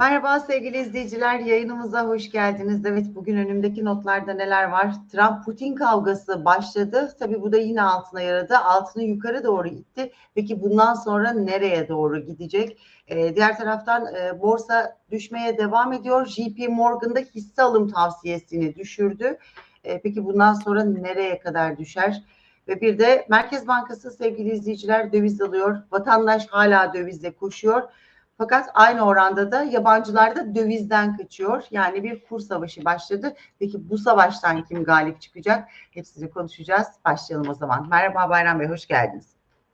Merhaba sevgili izleyiciler, yayınımıza hoş geldiniz. Evet, bugün önümdeki notlarda neler var? Trump-Putin kavgası başladı. Tabii bu da yine altına yaradı. Altını yukarı doğru gitti. Peki bundan sonra nereye doğru gidecek? Ee, diğer taraftan e, borsa düşmeye devam ediyor. JP Morgan'da hisse alım tavsiyesini düşürdü. E, peki bundan sonra nereye kadar düşer? Ve bir de Merkez Bankası sevgili izleyiciler döviz alıyor. Vatandaş hala dövizle koşuyor. Fakat aynı oranda da yabancılar da dövizden kaçıyor. Yani bir kur savaşı başladı. Peki bu savaştan kim galip çıkacak? Hepsini konuşacağız. Başlayalım o zaman. Merhaba Bayram Bey, hoş geldiniz.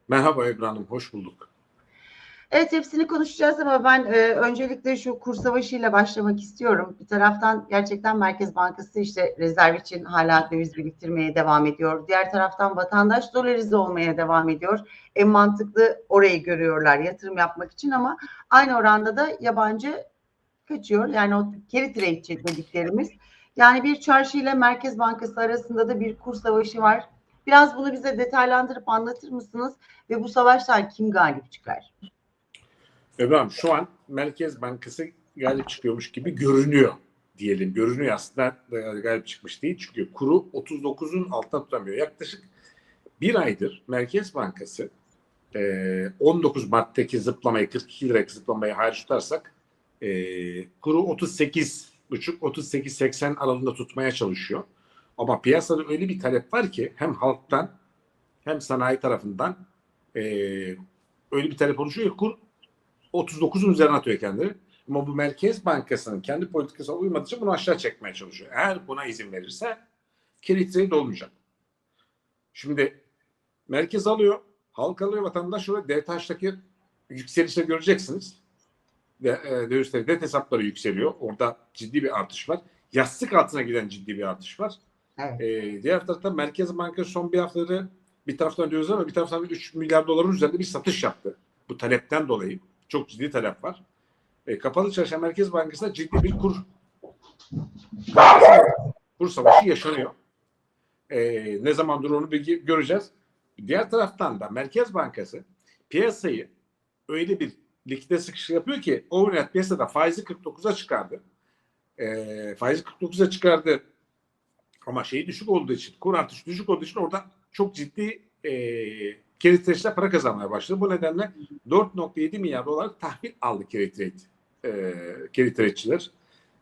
Merhaba Ebru Hanım, hoş bulduk. Evet hepsini konuşacağız ama ben e, öncelikle şu kur savaşıyla başlamak istiyorum. Bir taraftan gerçekten Merkez Bankası işte rezerv için hala döviz biriktirmeye devam ediyor. Diğer taraftan vatandaş dolarize olmaya devam ediyor. En mantıklı orayı görüyorlar yatırım yapmak için ama aynı oranda da yabancı kaçıyor. Yani o carry trade dediklerimiz. Yani bir çarşı ile Merkez Bankası arasında da bir kur savaşı var. Biraz bunu bize detaylandırıp anlatır mısınız? Ve bu savaştan kim galip çıkar? Hanım, şu an Merkez Bankası galip çıkıyormuş gibi görünüyor diyelim. Görünüyor aslında galip çıkmış değil. Çünkü kuru 39'un altına tutamıyor. Yaklaşık bir aydır Merkez Bankası 19 Mart'taki zıplamayı 42 lira zıplamayı hariç tutarsak kuru 38 buçuk 38-80 aralığında tutmaya çalışıyor. Ama piyasada öyle bir talep var ki hem halktan hem sanayi tarafından öyle bir talep oluşuyor ki kur 39'un üzerine atıyor kendini. Ama bu Merkez Bankası'nın kendi politikasına uymadığı için bunu aşağı çekmeye çalışıyor. Eğer buna izin verirse carry trade olmayacak. Şimdi merkez alıyor, halk alıyor, vatandaş alıyor. DTH'daki yükselişi göreceksiniz. Ve e, dövizleri hesapları yükseliyor. Orada ciddi bir artış var. Yastık altına giden ciddi bir artış var. Evet. E, diğer taraftan Merkez Bankası son bir haftaları bir taraftan diyoruz ama bir taraftan 3 milyar doların üzerinde bir satış yaptı. Bu talepten dolayı. Çok ciddi talep var. E, kapalı çarşı Merkez Bankası'nda ciddi bir kur kur savaşı yaşanıyor. E, ne zaman dur onu göreceğiz. Diğer taraftan da Merkez Bankası piyasayı öyle bir likide sıkışı yapıyor ki overnight piyasada faizi 49'a çıkardı. E, faizi 49'a çıkardı ama şeyi düşük olduğu için kur artışı düşük olduğu için orada çok ciddi e, Carry para kazanmaya başladı. Bu nedenle 4.7 milyar dolar tahvil aldı Carry Trade, e.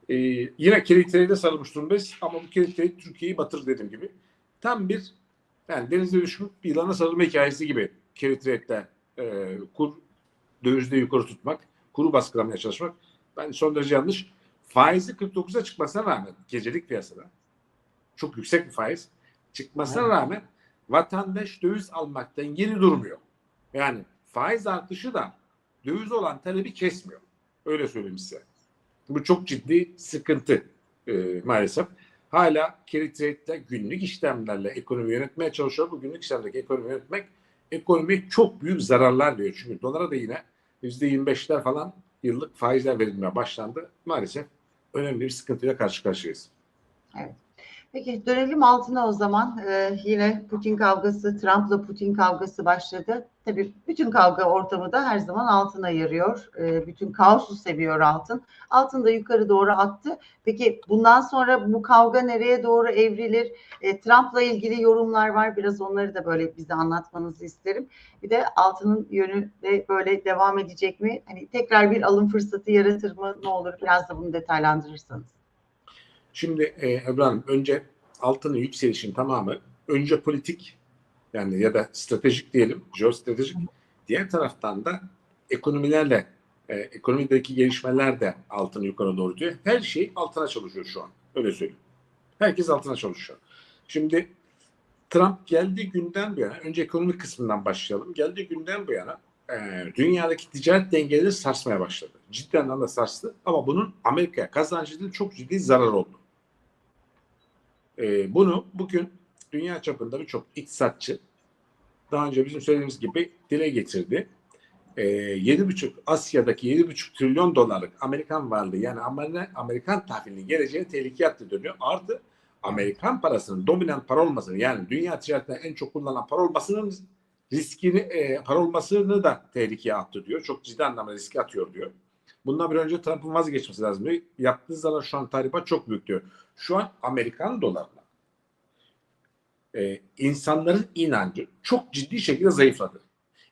E, yine Carry Trade'e sarılmış durumdayız ama bu Carry Türkiye'yi batır dediğim gibi. Tam bir yani denizde düşmüş bir yılana sarılma hikayesi gibi Trade'de e, kur dövizde yukarı tutmak, kuru baskılamaya çalışmak ben son derece yanlış. Faizi 49'a çıkmasına rağmen gecelik piyasada çok yüksek bir faiz çıkmasına evet. rağmen vatandaş döviz almaktan geri durmuyor. Yani faiz artışı da döviz olan talebi kesmiyor. Öyle söyleyeyim size. Bu çok ciddi sıkıntı e, maalesef. Hala carry trade'de günlük işlemlerle ekonomi yönetmeye çalışıyor. Bu günlük işlemdeki ekonomi yönetmek ekonomiye çok büyük zararlar veriyor. Çünkü dolara da yine %25'ler falan yıllık faizler verilmeye başlandı. Maalesef önemli bir sıkıntıyla karşı karşıyayız. Evet. Peki dönelim altına o zaman. Ee, yine Putin kavgası, Trump'la Putin kavgası başladı. Tabii bütün kavga ortamı da her zaman altına yarıyor. Ee, bütün kaosu seviyor altın. Altın da yukarı doğru attı. Peki bundan sonra bu kavga nereye doğru evrilir? Ee, Trump'la ilgili yorumlar var. Biraz onları da böyle bize anlatmanızı isterim. Bir de altının yönü de böyle devam edecek mi? Hani tekrar bir alım fırsatı yaratır mı? Ne olur biraz da bunu detaylandırırsanız. Şimdi e, Ebru Hanım önce altının yükselişin tamamı önce politik yani ya da stratejik diyelim, jeostratejik. Diğer taraftan da ekonomilerle, e, ekonomideki gelişmeler de altını yukarı doğru diyor. Her şey altına çalışıyor şu an. Öyle söyleyeyim. Herkes altına çalışıyor. Şimdi Trump geldiği günden bu yana, önce ekonomik kısmından başlayalım. Geldiği günden bu yana e, dünyadaki ticaret dengeleri sarsmaya başladı. Ciddi anlamda sarstı ama bunun Amerika'ya kazancı çok ciddi zarar oldu. E, bunu bugün dünya çapında birçok iktisatçı daha önce bizim söylediğimiz gibi dile getirdi. E, 7,5 Asya'daki 7,5 trilyon dolarlık Amerikan varlığı yani Amerikan, Amerikan tahvilinin geleceğine tehlikeye attı dönüyor. Artı Amerikan parasının dominant para olmasını yani dünya ticaretinde en çok kullanılan para olmasının riskini e, para olmasını da tehlikeye attı diyor. Çok ciddi anlamda riske atıyor diyor. Bundan bir önce Trump'ın vazgeçmesi lazım diyor. Yaptığı zarar şu an tahribat çok büyük diyor. Şu an Amerikan dolarla e, insanların inancı çok ciddi şekilde zayıfladı.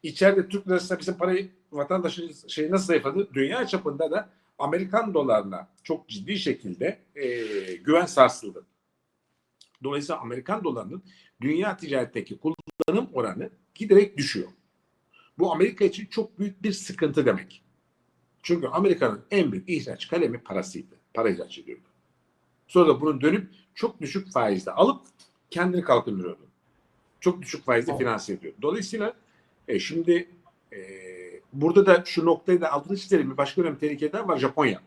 İçeride Türk lirasına bizim parayı vatandaşın şey nasıl zayıfladı? Dünya çapında da Amerikan dolarına çok ciddi şekilde e, güven sarsıldı. Dolayısıyla Amerikan dolarının dünya ticaretteki kullanım oranı giderek düşüyor. Bu Amerika için çok büyük bir sıkıntı demek. Çünkü Amerika'nın en büyük ihraç kalemi parasıydı. Para ihraç ediyordu. Sonra da bunu dönüp çok düşük faizle alıp kendini kalkındırıyordu. Çok düşük faizle finanse ediyor. Dolayısıyla e, şimdi e, burada da şu noktayı da altını çizelim. Bir başka önemli tehlike daha var Japonya.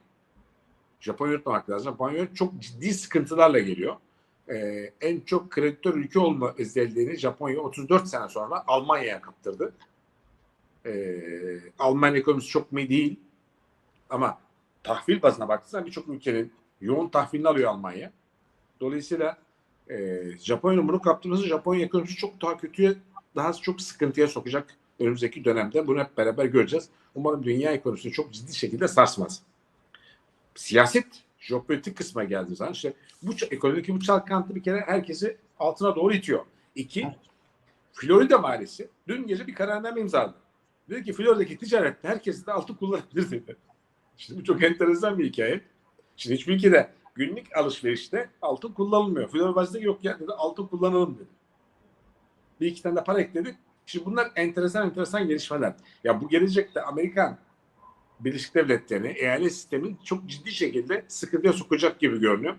Japonya unutmamak lazım. Japonya çok ciddi sıkıntılarla geliyor. E, en çok kreditör ülke olma özelliğini Japonya 34 sene sonra Almanya'ya kaptırdı. E, Alman ekonomisi çok mu değil ama tahvil bazına baktığında birçok ülkenin yoğun tahvilini alıyor Almanya. Dolayısıyla e, Japonya'nın bunu kaptırması Japonya ekonomisi çok daha kötüye, daha çok sıkıntıya sokacak önümüzdeki dönemde. Bunu hep beraber göreceğiz. Umarım dünya ekonomisini çok ciddi şekilde sarsmaz. Siyaset, jeopolitik kısma geldiği zaman işte bu ekonomideki bu çalkantı bir kere herkesi altına doğru itiyor. İki, Florida valisi dün gece bir kararname imzaladı. Dedi ki Florida'daki ticarette herkes de altın kullanabilir dedi. Şimdi bu çok enteresan bir hikaye. Şimdi hiçbir ülkede günlük alışverişte altın kullanılmıyor. Valisi de yok ya dedi altın kullanalım dedi. Bir iki tane de para ekledi. Şimdi bunlar enteresan enteresan gelişmeler. Ya bu gelecekte Amerikan Birleşik Devletleri'ni eyalet sistemin çok ciddi şekilde sıkıntıya sokacak gibi görünüyor.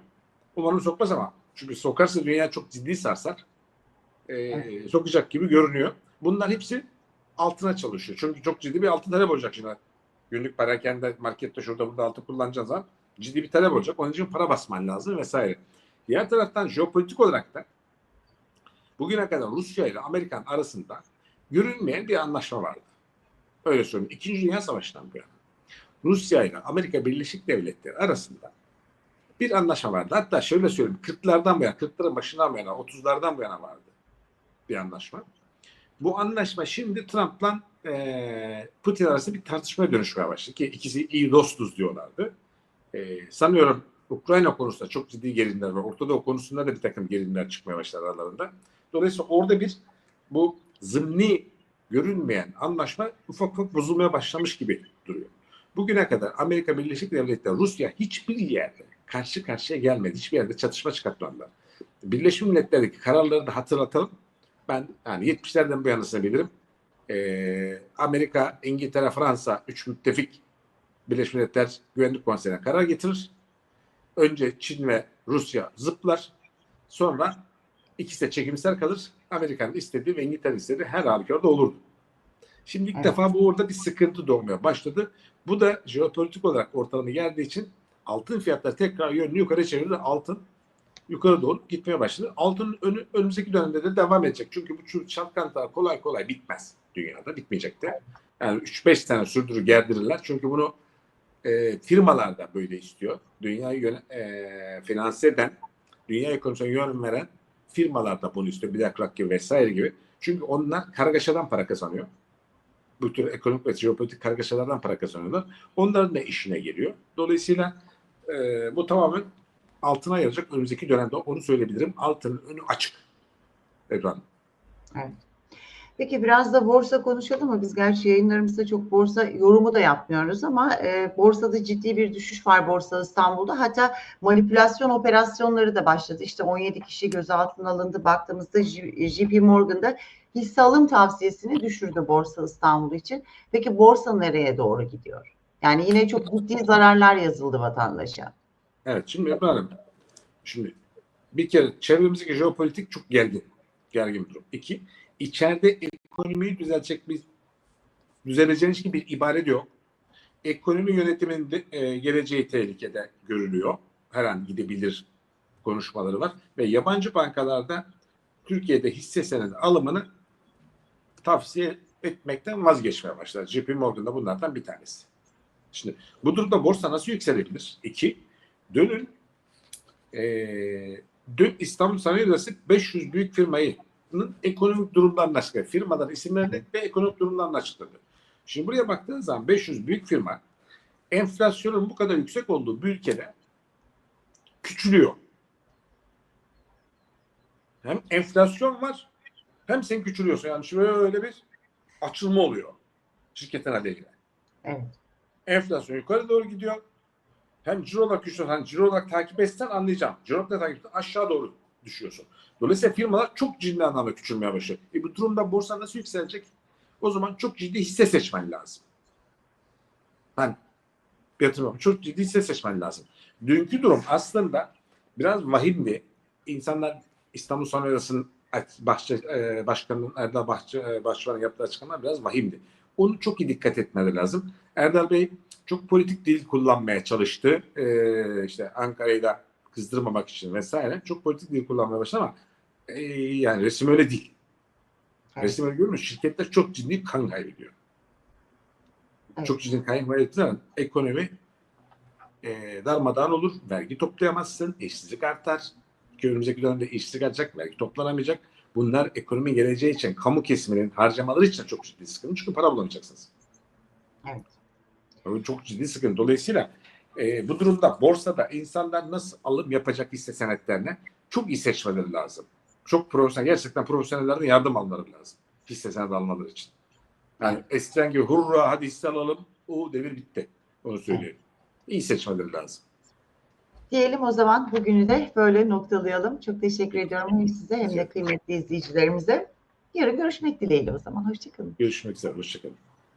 Umarım sokmaz ama. Çünkü sokarsa dünya çok ciddi sarsar. Ee, Sokacak gibi görünüyor. Bunlar hepsi altına çalışıyor. Çünkü çok ciddi bir altın talep olacak şimdi. Günlük parakende markette şurada burada altın kullanacağın zaman ciddi bir talep olacak. Onun için para basman lazım vesaire. Diğer taraftan jeopolitik olarak da bugüne kadar Rusya ile Amerikan arasında görünmeyen bir anlaşma vardı. Öyle söyleyeyim. İkinci Dünya Savaşı'ndan bu yana. Rusya ile Amerika Birleşik Devletleri arasında bir anlaşma vardı. Hatta şöyle söyleyeyim. 40'lardan bu yana, 40'ların başından bu yana, 30'lardan bu yana vardı bir anlaşma. Bu anlaşma şimdi Trump'la Putin arasında bir tartışmaya dönüşmeye başladı ki ikisi iyi dostuz diyorlardı. Eee, sanıyorum Ukrayna konusunda çok ciddi gerilimler var. Orta Doğu konusunda da bir takım gerilimler çıkmaya başladı aralarında. Dolayısıyla orada bir bu zımni görünmeyen anlaşma ufak ufak bozulmaya başlamış gibi duruyor. Bugüne kadar Amerika Birleşik Devletleri Rusya hiçbir yerde karşı karşıya gelmedi. Hiçbir yerde çatışma çıkartmadılar. Birleşmiş Milletler'deki kararları da hatırlatalım. Ben yani 70'lerden bu yanısını bilirim. Ee, Amerika, İngiltere, Fransa üç müttefik Birleşmiş Milletler Güvenlik Konseyi'ne karar getirir. Önce Çin ve Rusya zıplar. Sonra ikisi de çekimsel kalır. Amerika'nın istediği ve İngiltere istediği her halükarda olurdu. Şimdi ilk Evet. defa bu orada bir sıkıntı doğmaya başladı. Bu da jeopolitik olarak ortalama geldiği için altın fiyatları tekrar yönünü yukarı çevirdi. Altın yukarı doğru gitmeye başladı. Altının önü önümüzdeki dönemde de devam edecek. Çünkü bu çalkantılar kolay kolay bitmez dünyada. Bitmeyecek de. Yani 3-5 tane sürdürür gerdirirler. Çünkü bunu e, firmalar da böyle istiyor. Dünyayı yöne, e, finanse eden, dünya ekonomisine yön veren firmalar da bunu istiyor. BlackRock gibi vesaire gibi. Çünkü onlar kargaşadan para kazanıyor. Bu tür ekonomik ve jeopolitik kargaşalardan para kazanıyorlar. Onların da işine geliyor. Dolayısıyla e, bu tamamen altına yarayacak önümüzdeki dönemde onu söyleyebilirim. Altının önü açık. Ebru Peki biraz da borsa konuşalım mı? Biz gerçi yayınlarımızda çok borsa yorumu da yapmıyoruz ama e, borsada ciddi bir düşüş var Borsa İstanbul'da. Hatta manipülasyon operasyonları da başladı. İşte 17 kişi gözaltına alındı. Baktığımızda JP Morgan'da hisse alım tavsiyesini düşürdü Borsa İstanbul için. Peki borsa nereye doğru gidiyor? Yani yine çok ciddi zararlar yazıldı vatandaşa. Evet şimdi Ebru Hanım, şimdi bir kere çevremizdeki jeopolitik çok gergin. Gergin bir durum. İki, içeride ekonomiyi düzeltecek bir düzeleceğin hiçbir ibare yok. Ekonomi yönetiminin de, e, geleceği tehlikede görülüyor. Her an gidebilir konuşmaları var. Ve yabancı bankalarda Türkiye'de hisse senedi alımını tavsiye etmekten vazgeçmeye başladı. JP Morgan da bunlardan bir tanesi. Şimdi bu durumda borsa nasıl yükselebilir? İki, dönün eee dün İstanbul Sanayi Odası 500 büyük firmayı ekonomik durumlarını açıkladı. Firmaların isimlerini ve ekonomik durumlarını açıkladı. Şimdi buraya baktığınız zaman 500 büyük firma enflasyonun bu kadar yüksek olduğu bir ülkede küçülüyor. Hem enflasyon var hem sen küçülüyorsun. Yani şöyle bir açılma oluyor şirketin aleyhine. Evet. Enflasyon yukarı doğru gidiyor. Hem ciro olarak küçülüyor. Hani ciro takip etsen anlayacağım. Ciro olarak takip etsen aşağı doğru düşüyorsun. Dolayısıyla firmalar çok ciddi anlamda küçülmeye başlıyor. E bu durumda borsa nasıl yükselecek? O zaman çok ciddi hisse seçmen lazım. Hani yatırım çok ciddi hisse seçmen lazım. Dünkü durum aslında biraz vahimdi. İnsanlar İstanbul Sanayi Odası'nın Bahçe, e, Başkanı'nın Erdal Bahçe, e, Başkanı'nın yaptığı açıklamalar biraz vahimdi. Onu çok iyi dikkat etmeleri lazım. Erdal Bey çok politik dil kullanmaya çalıştı. E, işte Ankara'yı da kızdırmamak için vesaire. Çok politik dil kullanmaya başladı ama e, yani resim öyle değil. Evet. Resim öyle görmüyor. Şirketler çok ciddi kan kaybediyor. Evet. Çok ciddi kan kaybettiği zaman ekonomi e, darmadağın olur. Vergi toplayamazsın. işsizlik artar. Ki önümüzdeki dönemde işsizlik artacak. Vergi toplanamayacak. Bunlar ekonomi geleceği için, kamu kesiminin harcamaları için çok ciddi sıkıntı. Çünkü para bulamayacaksınız. Evet. Bu çok ciddi sıkıntı. Dolayısıyla e, bu durumda borsada insanlar nasıl alım yapacak hisse senetlerine çok iyi seçmeleri lazım. Çok profesyonel, gerçekten profesyonellerden yardım almaları lazım. Hisse senedi almaları için. Yani eskiden gibi hurra hadi hisse alalım. O devir bitti. Onu söyleyeyim. İyi seçmeleri lazım. Diyelim o zaman bugünü de böyle noktalayalım. Çok teşekkür ediyorum hem size hem de kıymetli izleyicilerimize. Yarın görüşmek dileğiyle o zaman. Hoşçakalın. Görüşmek üzere. Hoşçakalın.